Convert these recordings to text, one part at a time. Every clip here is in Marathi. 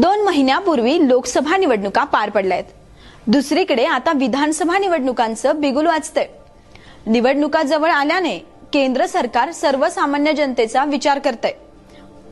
दोन महिन्यापूर्वी लोकसभा निवडणुका पार पडल्या आहेत दुसरीकडे आता विधानसभा निवडणुकांचं बिगुल वाचतंय निवडणुका जवळ आल्याने केंद्र सरकार सर्वसामान्य जनतेचा विचार करतंय.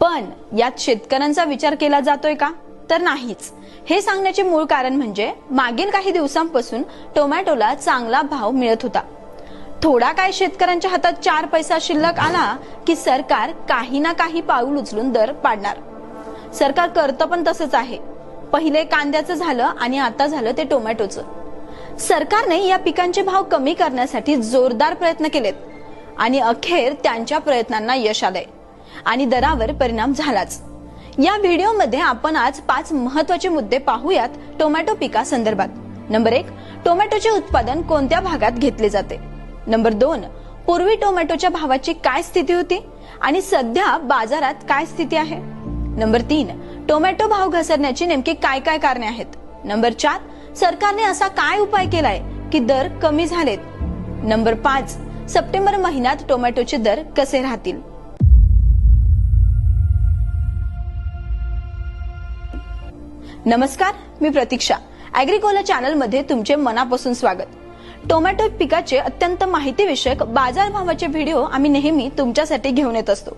पण यात शेतकऱ्यांचा विचार केला जातोय का? तर नाहीच. हे सांगण्याचे मूळ कारण म्हणजे मागील काही दिवसांपासून टोमॅटोला चांगला भाव मिळत होता. थोडा काय शेतकऱ्यांच्या हातात चार पैसा शिल्लक आला की सरकार काही ना काही पाऊल उचलून दर पाडणार. सरकार करतं पण तसंच आहे. पहिले कांद्याचं झालं आणि आता झालं ते टोमॅटोचं. सरकारने या पिकांचे भाव कमी करण्यासाठी जोरदार प्रयत्न केलेत आणि अखेर त्यांच्या प्रयत्नांना यश आलंय आणि दरावर परिणाम झालाच. या व्हिडिओमध्ये आपण आज पाच महत्त्वाचे मुद्दे पाहूयात टोमॅटो पिका संदर्भात. नंबर एक टोमॅटोचे उत्पादन कोणत्या भागात घेतले जाते? नंबर दोन पूर्वी टोमॅटोच्या भावाची काय स्थिती होती? आणि सध्या बाजारात काय स्थिती आहे? नंबर तीन टोमॅटो भाव घसरण्याची नेमकी काय काय कारणे आहेत? नंबर चार सरकारने असा काय उपाय केलाय की दर कमी झालेत? नंबर पाच सप्टेंबर महिन्यात टोमॅटोचे दर कसे राहतील? नमस्कार मी प्रतीक्षा. अॅग्रिकोला चॅनलमध्ये तुमचे मनापासून स्वागत. टोमॅटो पिकाचे अत्यंत माहितीविषयक बाजारभावाचे व्हिडिओ आम्ही नेहमी तुमच्यासाठी घेऊन येत असतो.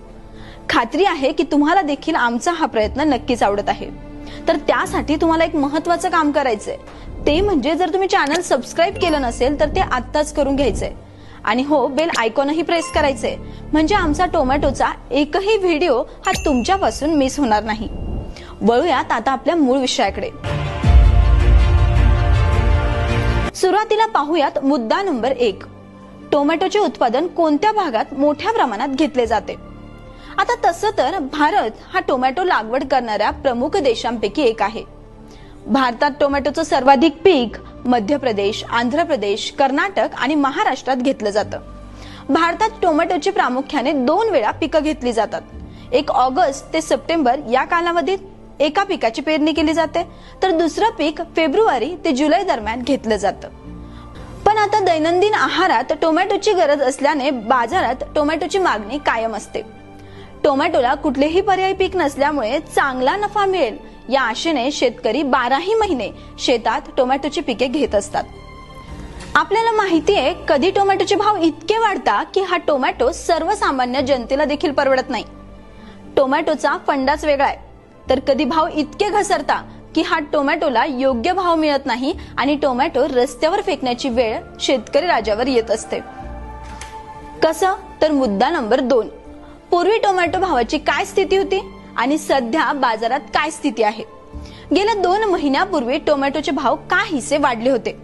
खात्री आहे की तुम्हाला देखील आमचा हा प्रयत्न नक्कीच आवडत आहे. तर त्यासाठी तुम्हाला एक महत्वाचं काम करायचंय. ते म्हणजे जर तुम्ही चॅनल सबस्क्राईब केलं नसेल तर ते आत्ताच करून घ्यायचंय. आणि हो बेल आयकॉनही प्रेस करायचंय. म्हणजे आमचा टोमॅटोचा एकही व्हिडिओ हा तुमच्यापासून मिस होणार नाही. वळूयात आता आपल्या मूळ विषयाकडे. सुरुवातीला पाहूयात मुद्दा नंबर एक. टोमॅटोचे उत्पादन कोणत्या भागात मोठ्या प्रमाणात घेतले जाते? आता तसं तर भारत हा टोमॅटो लागवड करणाऱ्या प्रमुख देशांपैकी एक आहे. भारतात टोमॅटोचं सर्वाधिक पीक मध्य प्रदेश आंध्र प्रदेश कर्नाटक आणि महाराष्ट्रात घेतलं जातं. भारतात टोमॅटोची प्रामुख्याने दोन वेळा पिकं घेतली जातात. एक ऑगस्ट ते सप्टेंबर या कालावधीत एका पिकाची पेरणी केली जाते तर दुसरं पीक फेब्रुवारी ते जुलै दरम्यान घेतलं जातं. पण आता दैनंदिन आहारात टोमॅटोची गरज असल्याने बाजारात टोमॅटोची मागणी कायम असते. टोमॅटोला कुठलेही पर्यायी पीक नसल्यामुळे चांगला नफा मिळेल या आशेने शेतकरी बाराही महिने शेतात टोमॅटोची पिके घेत असतात. आपल्याला माहिती आहे कधी टोमॅटोचे भाव इतके वाढतात की हा टोमॅटो सर्वसामान्य जनतेला देखील परवडत नाही. टोमॅटोचा फंडाच वेगळा आहे. तर कधी भाव इतके घसरता की हा टोमॅटोला योग्य भाव मिळत नाही आणि टोमॅटो रस्त्यावर फेकण्याची वेळ शेतकरी राजावर येत असते. कसं? तर मुद्दा नंबर दोन. पूर्वी टोमॅटो भावाची काय स्थिती होती आणि सध्या बाजारात काय स्थिती आहे? गेल्या दोन महिन्यापूर्वी टोमॅटोचे भाव काहीसे वाढले होते?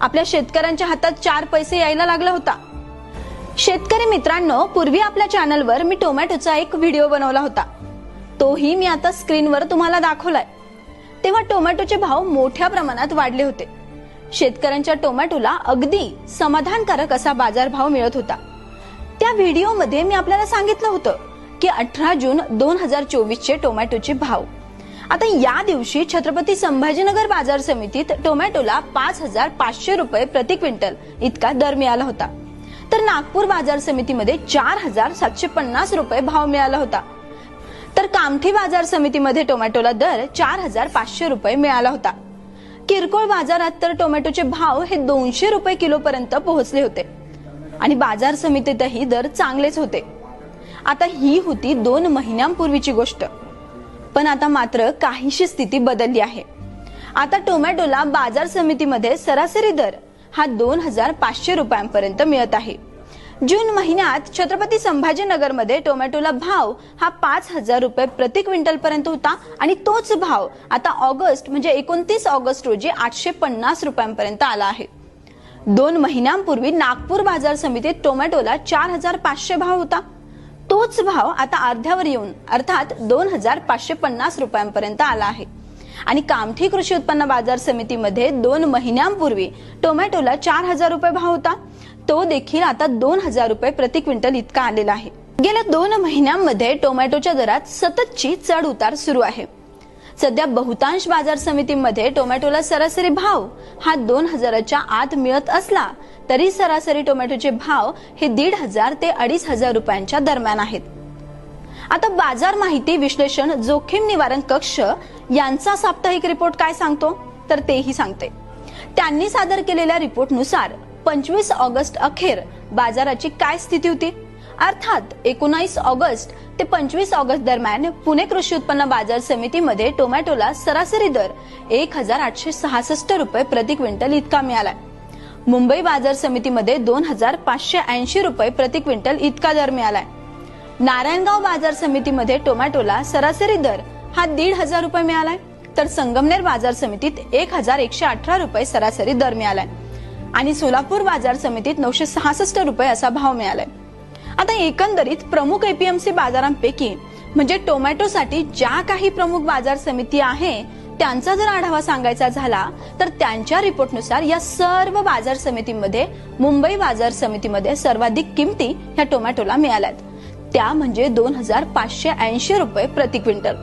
आपल्या शेतकऱ्यांच्या हातात चार पैसे यायला लागला होता. शेतकरी मित्रांनो पूर्वी आपल्या चॅनलवर मी टोमॅटोचा एक व्हिडिओ बनवला होता. तोही मी आता स्क्रीनवर तुम्हाला दाखवलाय. तेव्हा टोमॅटोचे भाव मोठ्या प्रमाणात वाढले होते. शेतकऱ्यांच्या टोमॅटोला अगदी समाधानकारक असा बाजारभाव मिळत होता. त्या व्हिडिओमध्ये मी आपल्याला सांगितलं होतं की अठरा जून दोन हजार चोवीस चे टोमॅटोचे भाव. आता या दिवशी छत्रपती संभाजीनगर बाजार समितीत टोमॅटोला पाच हजार पाचशे रुपये प्रति क्विंटल इतका दर मिळाला होता. तर नागपूर बाजार समितीमध्ये चार हजार सातशे पन्नास रुपये भाव मिळाला होता. तर कामठी बाजार समितीमध्ये टोमॅटोला दर चार हजार पाचशे रुपये मिळाला होता. किरकोळ बाजारात तर टोमॅटोचे भाव हे दोनशे रुपये किलो पर्यंत पोहोचले होते. आणि बाजार समितीतही दर चांगलेच होते. आता ही होती दोन महिन्यांपूर्वीची गोष्ट. पण आता मात्र काहीशी स्थिती बदलली आहे. आता टोमॅटोला बाजार समितीमध्ये सरासरी दर हा दोन हजार पाचशे रुपयांपर्यंत मिळत आहे. जून महिन्यात छत्रपती संभाजीनगरमध्ये टोमॅटोला भाव हा पाच हजार रुपये प्रति क्विंटल पर्यंत होता आणि तोच भाव आता ऑगस्ट म्हणजे एकोणतीस ऑगस्ट रोजी आठशे पन्नास रुपयांपर्यंत आला आहे. दोन महिन्यांपूर्वी नागपूर बाजार समितीत टोमॅटोला चार हजार पाचशे भाव होता. तोच भाव आता अर्ध्यावर येऊन अर्थात दोन हजार पाचशे पन्नास रुपयांपर्यंत आला आहे. आणि कामठी कृषी उत्पन्न बाजार समितीमध्ये दोन महिन्यांपूर्वी टोमॅटोला चार हजार रुपये भाव होता. तो देखील आता दोन हजार रुपये प्रति क्विंटल इतका आलेला आहे. गेल्या दोन महिन्यांमध्ये टोमॅटोच्या दरात सततची चढ उतार सुरू आहे. सध्या बहुतांश बाजार समितीमध्ये टोमॅटोला सरासरी भाव हा दोन हजाराच्या आत मिळत असला तरी सरासरी टोमॅटोचे भाव हे दीड हजार ते अडीच हजार रुपयांच्या दरम्यान आहेत. आता बाजार माहिती विश्लेषण जोखीम निवारण कक्ष यांचा साप्ताहिक रिपोर्ट काय सांगतो? तर तेही सांगते. त्यांनी सादर केलेल्या रिपोर्टनुसार पंचवीस ऑगस्ट अखेर बाजाराची काय स्थिती होती? अर्थात एकोणावीस ऑगस्ट ते पंचवीस ऑगस्ट दरम्यान पुणे कृषी उत्पन्न बाजार समितीमध्ये टोमॅटोला सरासरी दर एक हजार आठशे सहासष्ट रुपये प्रति क्विंटल इतका मिळाला मुंबई बाजार समितीमध्ये दोन हजार पाचशे ऐंशी रुपये प्रति क्विंटल इतका दर मिळालाय. नारायणगाव बाजार समितीमध्ये टोमॅटोला सरासरी दर हा दीड हजार रुपये मिळालाय तर संगमनेर बाजार समितीत एक हजार एकशे अठरा रुपये सरासरी दर मिळालाय. आणि सोलापूर बाजार समितीत नऊशे सहासष्ट रुपये असा भाव मिळालाय. आता एकंदरीत प्रमुख एपीएमसी बाजारांपैकी म्हणजे टोमॅटोसाठी ज्या काही प्रमुख बाजार समिती आहे त्यांचा जर आढावा सांगायचा झाला तर त्यांच्या रिपोर्टनुसार या सर्व बाजार समितीमध्ये मुंबई बाजार समितीमध्ये सर्वाधिक किमती ह्या टोमॅटोला मिळाल्यात. त्या म्हणजे दोन हजार पाचशे ऐंशी रुपये प्रति क्विंटल.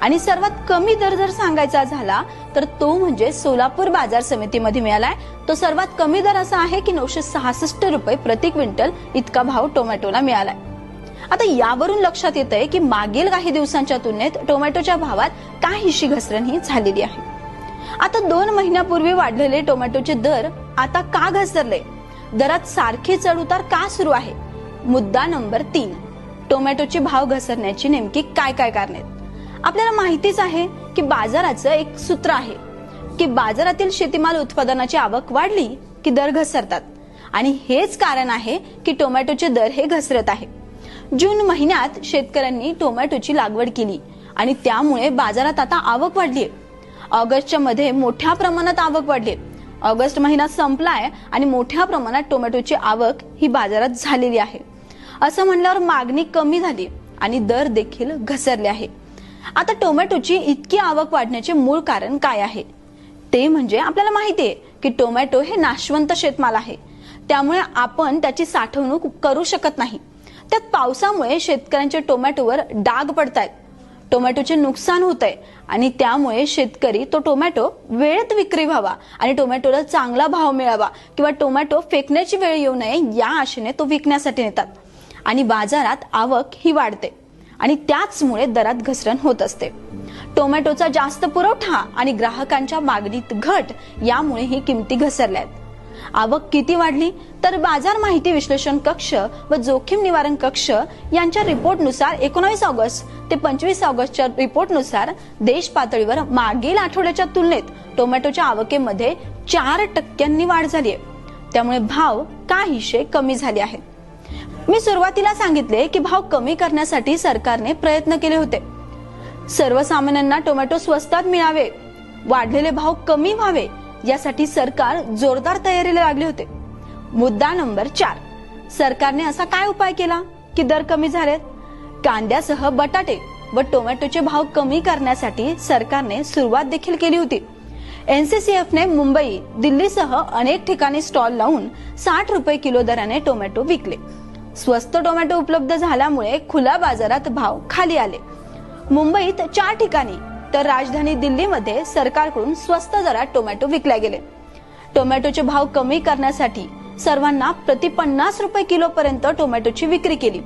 आणि सर्वात कमी दर जर सांगायचा झाला तर तो म्हणजे सोलापूर बाजार समितीमध्ये मिळालाय. तो सर्वात कमी दर असा आहे की नऊशे सहासष्ट रुपये प्रति क्विंटल इतका भाव टोमॅटोला मिळालाय. आता यावरून लक्षात येत आहे की मागील काही दिवसांच्या तुलनेत टोमॅटोच्या भावात काहीशी घसरण ही झालेली आहे. आता दोन महिन्यापूर्वी वाढलेले टोमॅटोचे दर आता का घसरले? दरात सारखे चढउतार का सुरू आहे? मुद्दा नंबर तीन. टोमॅटोचे भाव घसरण्याची नेमकी काय काय कारणे आहेत? आपल्याला माहितीच आहे की बाजाराचं एक सूत्र आहे की बाजारातील शेतीमाल उत्पादनाची आवक वाढली की दर घसरतात. आणि हेच कारण आहे की टोमॅटोचे दर हे घसरत आहे. जून महिन्यात शेतकऱ्यांनी टोमॅटोची लागवड केली आणि त्यामुळे बाजारात आता आवक वाढली ऑगस्टच्या मध्ये मोठ्या प्रमाणात आवक वाढली ऑगस्ट महिना संपलाय आणि मोठ्या प्रमाणात टोमॅटोची आवक ही बाजारात झालेली आहे. असं म्हणल्यावर मागणी कमी झाली आणि दर देखील घसरले आहे. आता टोमॅटोची इतकी आवक वाढण्याचे मूळ कारण काय आहे? ते म्हणजे आपल्याला माहिती आहे की टोमॅटो हे नाशवंत शेतमाल आहे. त्यामुळे आपण त्याची साठवणूक करू शकत नाही. त्यात पावसामुळे शेतकऱ्यांच्या टोमॅटोवर डाग पडतायत. टोमॅटोचे नुकसान होत आहे आणि त्यामुळे शेतकरी तो टोमॅटो वेळेत विक्री व्हावा आणि टोमॅटोला चांगला भाव मिळावा किंवा टोमॅटो फेकण्याची वेळ येऊ नये या आशेने तो विकण्यासाठी नेतात. आणि बाजारात आवक ही वाढते. आणि त्याचमुळे दरात घसरण होत असते. टोमॅटोचा जास्त पुरवठा आणि ग्राहकांच्या मागणीत घट यामुळे ही किमती घसरल्या आहेत आवक किती वाढली तर बाजार माहिती विश्लेषण कक्ष व जोखीम निवारण कक्ष यांच्या रिपोर्टनुसार एकोणावीस ऑगस्ट ते पंचवीस ऑगस्टच्या रिपोर्टनुसार देश पातळीवर मागील आठवड्याच्या तुलनेत टोमॅटोच्या आवकेमध्ये चार टक्क्यांनी वाढ झाली आहे त्यामुळे भाव काहीशे कमी झाले आहेत. मी सुरुवातीला सांगितले की भाव कमी करण्यासाठी सरकारने प्रयत्न केले होते. सर्वसामान्यांना टोमॅटो स्वस्तात मिळावे वाढलेले भाव कमी व्हावे यासाठी सरकार जोरदार तयारीला लागले होते. मुद्दा नंबर चार. सरकारने असा काय उपाय केला की दर कमी झालेत? कांद्यासह बटाटे व टोमॅटोचे भाव कमी करण्यासाठी सरकारने सुरुवात देखील केली होती. एनसीसीएफने मुंबई दिल्लीसह अनेक ठिकाणी स्टॉल लावून साठ रुपये किलो दराने टोमॅटो विकले. स्वस्त टोमॅटो उपलब्ध झाल्यामुळे खुल्या बाजारात भाव खाली आले. मुंबईत चार ठिकाणी तर राजधानी दिल्लीमध्ये सरकारकडून स्वस्त दरात टोमॅटो विकले गेले. टोमॅटोचे भाव कमी करण्यासाठी सर्वांना प्रति पन्नास रुपये किलो पर्यंत टोमॅटोची विक्री केली.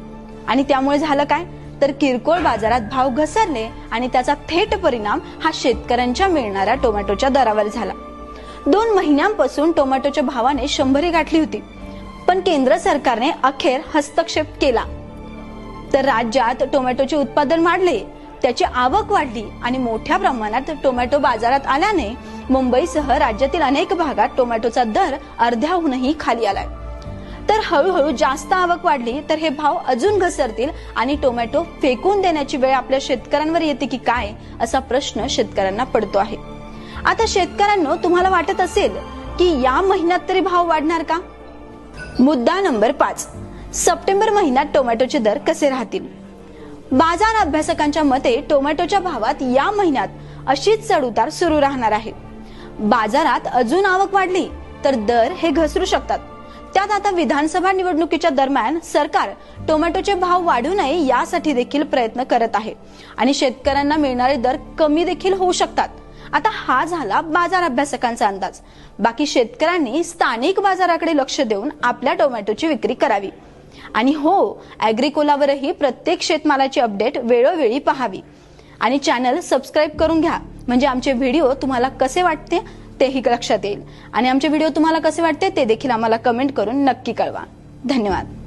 आणि त्यामुळे झालं काय? तर किरकोळ बाजारात भाव घसरले आणि त्याचा थेट परिणाम हा शेतकऱ्यांच्या मिळणाऱ्या टोमॅटोच्या दरावर झाला. दोन महिन्यांपासून टोमॅटोच्या भावाने शंभरी गाठली होती. पण केंद्र सरकारने अखेर हस्तक्षेप केला. तर राज्यात टोमॅटोचे उत्पादन वाढले त्याची आवक वाढली आणि मोठ्या प्रमाणात टोमॅटो बाजारात आल्याने मुंबईसह राज्यातील अनेक भागात टोमॅटोचा दर अर्ध्याहूनही खाली आलाय. तर हळूहळू जास्त आवक वाढली तर हे भाव अजून घसरतील आणि टोमॅटो फेकून देण्याची वेळ आपल्या शेतकऱ्यांवर येते की काय असा प्रश्न शेतकऱ्यांना पडतो आहे. आता शेतकऱ्यांनो तुम्हाला वाटत असेल की या महिन्यात तरी भाव वाढणार का? मुद्दा नंबर पाच. सप्टेंबर महिन्यात टोमॅटोचे दर कसे राहतील? बाजार अभ्यासकांच्या मते टोमॅटोच्या भावात या महिन्यात अशीच चढउतार सुरू राहणार आहे. बाजारात अजून आवक वाढली तर दर हे घसरू शकतात. त्यात आता विधानसभा निवडणुकीच्या दरम्यान सरकार टोमॅटोचे भाव वाढू नये यासाठी देखील प्रयत्न करत आहे. आणि शेतकऱ्यांना मिळणारे दर कमी देखील होऊ शकतात. आता हा झाला बाजार अभ्यासकांचा अंदाज. बाकी शेतकऱ्यांनी स्थानिक बाजाराकडे लक्ष देऊन आपल्या टोमॅटोची विक्री करावी. आणि हो अॅग्रिकोलावरही प्रत्येक शेतमालाची अपडेट वेळोवेळी पहावी. आणि चॅनल सबस्क्राईब करून घ्या. म्हणजे आमचे व्हिडिओ तुम्हाला कसे वाटते तेही लक्षात येईल. आणि आमचे व्हिडिओ तुम्हाला कसे वाटते ते देखील आम्हाला कमेंट करून नक्की कळवा. धन्यवाद.